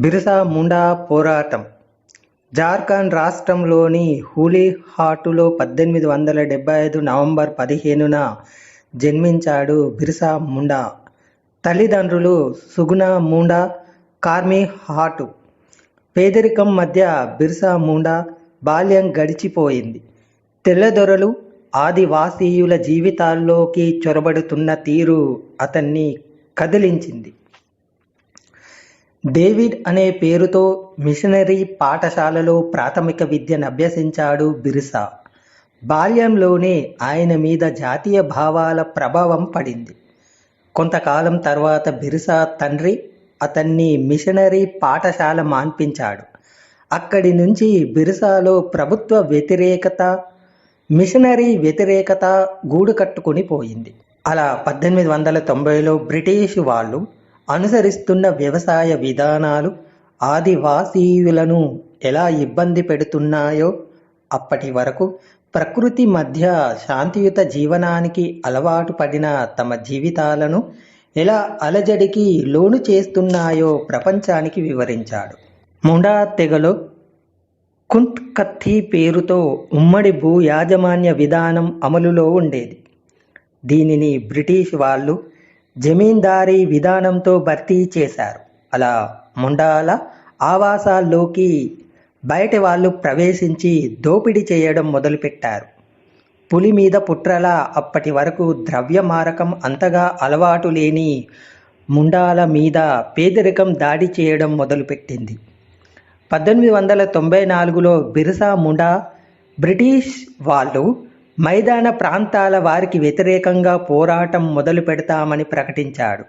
బిర్సా ముండా పోరాటం. జార్ఖండ్ రాష్ట్రంలోని హూలీహాటులో పద్దెనిమిది వందల డెబ్బై ఐదు నవంబర్ పదిహేనున జన్మించాడు బిర్సా ముండా. తల్లిదండ్రులు సుగుణా ముండా కార్మి హాటు. పేదరికం మధ్య బిర్సా ముండా బాల్యం గడిచిపోయింది. తెల్లదొరలు ఆదివాసీయుల జీవితాల్లోకి చొరబడుతున్న తీరు అతన్ని కదిలించింది. డేవిడ్ అనే పేరుతో మిషనరీ పాఠశాలలో ప్రాథమిక విద్యను అభ్యసించాడు బిర్సా. బాల్యంలోనే ఆయన మీద జాతీయ భావాల ప్రభావం పడింది. కొంతకాలం తర్వాత బిర్సా తండ్రి అతన్ని మిషనరీ పాఠశాల మాన్పించాడు. అక్కడి నుంచి బిర్సాలో ప్రభుత్వ వ్యతిరేకత మిషనరీ వ్యతిరేకత గూడు కట్టుకుని పోయింది. అలా పద్దెనిమిది వందల తొంభైలో బ్రిటిష్ వాళ్ళు అనుసరిస్తున్న వ్యవసాయ విధానాలు ఆదివాసీయులను ఎలా ఇబ్బంది పెడుతున్నాయో అప్పటి వరకు ప్రకృతి మధ్య శాంతియుత జీవనానికి అలవాటు పడిన తమ జీవితాలను ఎలా అలజడికి లోను చేస్తున్నాయో ప్రపంచానికి వివరించాడు. ముండా తెగలో కుంత్ కత్తి పేరుతో ఉమ్మడి భూ యాజమాన్య విధానం అమలులో ఉండేది. దీనిని బ్రిటిష్ వాళ్ళు జమీందారీ విధానంతో భర్తీ చేశారు. అలా ముండాల ఆవాసాల్లోకి బయటి వాళ్ళు ప్రవేశించి దోపిడీ చేయడం మొదలుపెట్టారు. పులి మీద పుట్రల అప్పటి వరకు ద్రవ్య మారకం అంతగా అలవాటు లేని ముండాల మీద పేదరికం దాడి చేయడం మొదలుపెట్టింది. పద్దెనిమిది వందల తొంభై నాలుగులో బిర్సా ముండా బ్రిటిష్ వాళ్ళు మైదాన ప్రాంతాల వారికి వ్యతిరేకంగా పోరాటం మొదలు పెడతామని ప్రకటించాడు.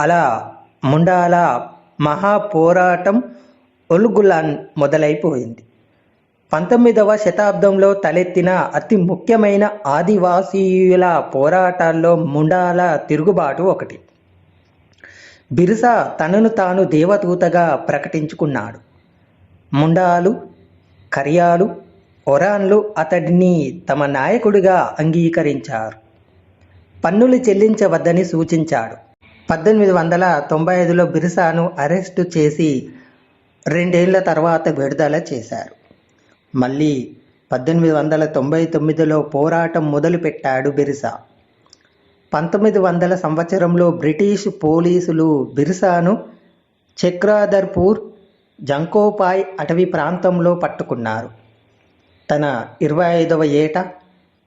అలా ముండాల మహా పోరాటం మొదలైపోయింది. పంతొమ్మిదవ శతాబ్దంలో తలెత్తిన అతి ముఖ్యమైన ఆదివాసీయుల పోరాటాల్లో ముండాల తిరుగుబాటు ఒకటి. బిరుసా తనను తాను దేవదూతగా ప్రకటించుకున్నాడు. ముండాలు కరియాలు ఒరాన్లు అతడిని తమ నాయకుడిగా అంగీకరించారు. పన్నులు చెల్లించవద్దని సూచించాడు. పద్దెనిమిది వందల తొంభై ఐదులో బిర్సాను అరెస్టు చేసి రెండేళ్ళ తర్వాత విడుదల చేశారు. మళ్ళీ పద్దెనిమిది వందల తొంభై తొమ్మిదిలో పోరాటం మొదలుపెట్టాడు బిర్సా. పంతొమ్మిది వందల సంవత్సరంలో బ్రిటిష్ పోలీసులు బిర్సాను చక్రాదర్పూర్ జంకోపాయ్ అటవీ ప్రాంతంలో పట్టుకున్నారు. తన ఇరవై ఐదవ ఏట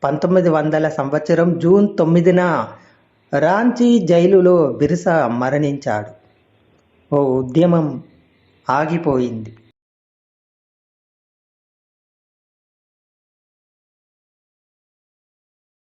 పంతొమ్మిది వందల సంవత్సరం జూన్ తొమ్మిదిన రాంచీ జైలులో బిర్సా మరణించాడు. ఓ ఉద్యమం ఆగిపోయింది.